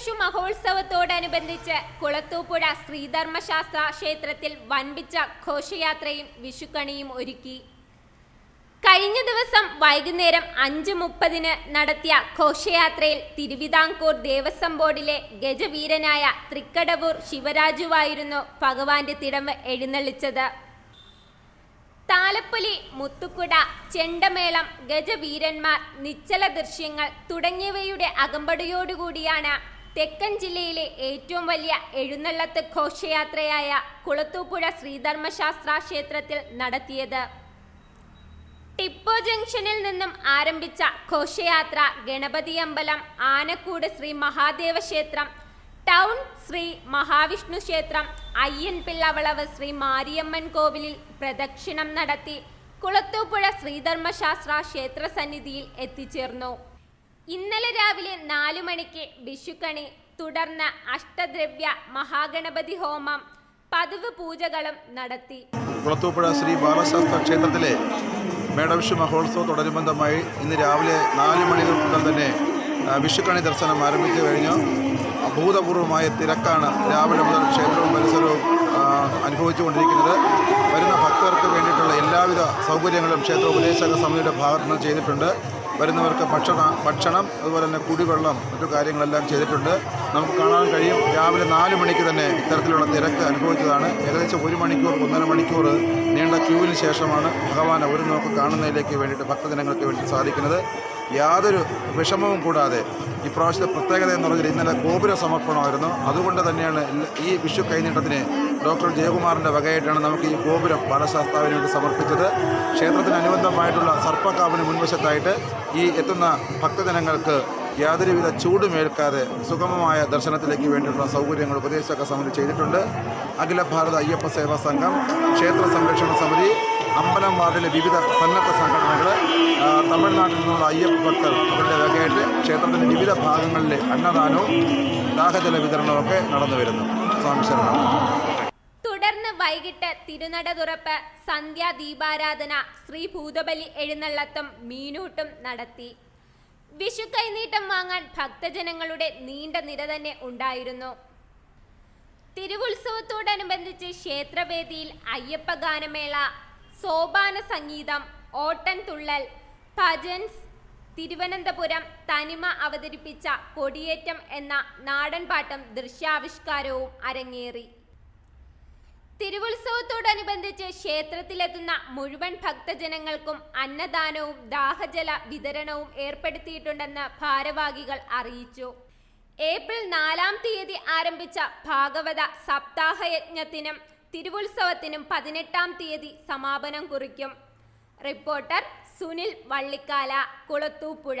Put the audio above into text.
മേടവിഷു മഹോത്സവത്തോടനുബന്ധിച്ച് കുളത്തൂപ്പുഴ ശ്രീധർമ്മശാസ്ത്ര ക്ഷേത്രത്തിൽ വൻപിച്ച ഘോഷയാത്രയും വിഷുക്കണിയും ഒരുക്കി. കഴിഞ്ഞ ദിവസം വൈകുന്നേരം അഞ്ച് മുപ്പതിന് നടത്തിയ ഘോഷയാത്രയിൽ തിരുവിതാംകൂർ ദേവസ്വം ബോർഡിലെ ഗജവീരനായ തൃക്കടവൂർ ശിവരാജുവായിരുന്നു ഭഗവാന്റെ തിടമ്പ് എഴുന്നള്ളിച്ചത്. താലപ്പൊലി മുത്തുക്കുട ചെണ്ടമേളം ഗജവീരന്മാർ നിശ്ചല ദൃശ്യങ്ങൾ തുടങ്ങിയവയുടെ അകമ്പടിയോടുകൂടിയാണ് തെക്കൻ ജില്ലയിലെ ഏറ്റവും വലിയ എഴുന്നള്ളത്ത് ഘോഷയാത്രയായ കുളത്തൂപ്പുഴ ശ്രീധർമ്മശാസ്ത്ര ക്ഷേത്രത്തിൽ നടത്തിയത്. ടിപ്പോ ജംഗ്ഷനിൽ നിന്നും ആരംഭിച്ച ഘോഷയാത്ര ഗണപതി അമ്പലം ആനക്കൂട് ശ്രീ മഹാദേവ ക്ഷേത്രം ടൗൺ ശ്രീ മഹാവിഷ്ണു ക്ഷേത്രം അയ്യൻപിള്ളവളവ് ശ്രീ മാരിയമ്മൻ കോവിലിൽ പ്രദക്ഷിണം നടത്തി കുളത്തൂപ്പുഴ ശ്രീധർമ്മശാസ്ത്ര ക്ഷേത്ര സന്നിധിയിൽ എത്തിച്ചേർന്നു. ഇന്നലെ രാവിലെ നാലു മണിക്ക് വിഷുക്കണി തുടർന്ന് അഷ്ടദ്രവ്യ മഹാഗണപതി ഹോമം പതിവ് പൂജകളും നടത്തി. കുളത്തൂപ്പുഴ ശ്രീ ബാലശാസ്ത്ര ക്ഷേത്രത്തിലെ മേടവിഷു മഹോത്സവത്തോടനുബന്ധമായി ഇന്ന് രാവിലെ നാല് മണി മുതൽ തന്നെ വിഷുക്കണി ദർശനം ആരംഭിച്ചു കഴിഞ്ഞു. അഭൂതപൂർവമായ തിരക്കാണ് രാവിലെ മുതൽ ക്ഷേത്രവും പരിസരവും അനുഭവിച്ചു അനുഭവിച്ചുകൊണ്ടിരിക്കുന്നത്. വരുന്ന ഭക്തർക്ക് വേണ്ടിയിട്ടുള്ള എല്ലാവിധ സൗകര്യങ്ങളും ക്ഷേത്ര ഉപദേശക സമിതിയുടെ ഭാഗത്തുനിന്ന് ചെയ്തിട്ടുണ്ട്. വരുന്നവർക്ക് ഭക്ഷണ ഭക്ഷണം അതുപോലെ തന്നെ കുടിവെള്ളം മറ്റു കാര്യങ്ങളെല്ലാം ചെയ്തിട്ടുണ്ട്. നമുക്ക് കാണാൻ കഴിയും. രാവിലെ നാല് മണിക്ക് തന്നെ ഇത്തരത്തിലുള്ള തിരക്ക് അനുഭവിച്ചതാണ്. ഏകദേശം ഒരു മണിക്കൂർ ഒന്നര മണിക്കൂർ നീണ്ട ക്യൂവിന് ശേഷമാണ് ഭഗവാനെ ഒരു നോക്ക് കാണുന്നതിലേക്ക് വേണ്ടിയിട്ട് ഭക്തജനങ്ങൾക്ക് വേണ്ടി സാധിക്കുന്നത്. യാതൊരു വിഷമവും കൂടാതെ ഇപ്രാവശ്യത്തെ പ്രത്യേകത എന്ന് പറഞ്ഞാൽ ഇന്നലെ ഗോപുര സമർപ്പണമായിരുന്നു. അതുകൊണ്ട് തന്നെയാണ് ഈ വിഷു കൈനീട്ടത്തിന് ഡോക്ടർ ജയകുമാറിന്റെ വകയായിട്ടാണ് നമുക്ക് ഈ ഗോപുരം ബാലശാസ്താവിന് വേണ്ടി സമർപ്പിച്ചത്. ക്ഷേത്രത്തിന് അനുബന്ധമായിട്ടുള്ള സർപ്പക്കാവിന് മുൻവശത്തായിട്ട് ഈ എത്തുന്ന ഭക്തജനങ്ങൾക്ക് യാതൊരുവിധ ചൂടുമേൽക്കാതെ സുഗമമായ ദർശനത്തിലേക്ക് വേണ്ടിയിട്ടുള്ള സൗകര്യങ്ങൾ ഉപദേശക സമിതി ചെയ്തിട്ടുണ്ട്. അഖില ഭാരത അയ്യപ്പ സേവാ സംഘം ക്ഷേത്ര സംരക്ഷണ സമിതി വാർഡിലെ വിവിധ സന്നദ്ധ സംഘടനകൾ തമിഴ്നാട്ടിൽ നിന്നുള്ള അയ്യപ്പ ഭക്തർ അവരുടെ വകയായിട്ട് ക്ഷേത്രത്തിന്റെ വിവിധ ഭാഗങ്ങളിലെ അന്നദാനവും ദാഹജല വിതരണവും ഒക്കെ നടന്നു വരുന്നു. തുടർന്ന് വൈകിട്ട് തിരുനട തുറപ്പ് സന്ധ്യാ ദീപാരാധന ശ്രീ ഭൂതബലി എഴുന്നള്ളത്തും മീനൂട്ടും നടത്തി. വിഷു കൈനീട്ടം വാങ്ങാൻ ഭക്തജനങ്ങളുടെ നീണ്ട നിര തന്നെ ഉണ്ടായിരുന്നു. തിരുവുത്സവത്തോടനുബന്ധിച്ച് ക്ഷേത്രവേദിയിൽ അയ്യപ്പ ഗാനമേള സോപാന സംഗീതം ഓട്ടൻതുള്ളൽ ഭജൻസ് തിരുവനന്തപുരം തനിമ അവതരിപ്പിച്ച കൊടിയേറ്റം എന്ന നാടൻപാട്ടും ദൃശ്യാവിഷ്കാരവും അരങ്ങേറി. തിരുവുത്സവത്തോടനുബന്ധിച്ച് ക്ഷേത്രത്തിലെത്തുന്ന മുഴുവൻ ഭക്തജനങ്ങൾക്കും അന്നദാനവും ദാഹജല വിതരണവും ഏർപ്പെടുത്തിയിട്ടുണ്ടെന്ന് ഭാരവാഹികൾ അറിയിച്ചു. ഏപ്രിൽ നാലാം തീയതി ആരംഭിച്ച ഭാഗവത സപ്താഹയജ്ഞത്തിനും തിരുവുത്സവത്തിനും പതിനെട്ടാം തീയതി സമാപനം കുറിക്കും. റിപ്പോർട്ടർ സുനിൽ വള്ളിക്കാല കുളത്തൂപ്പുഴ.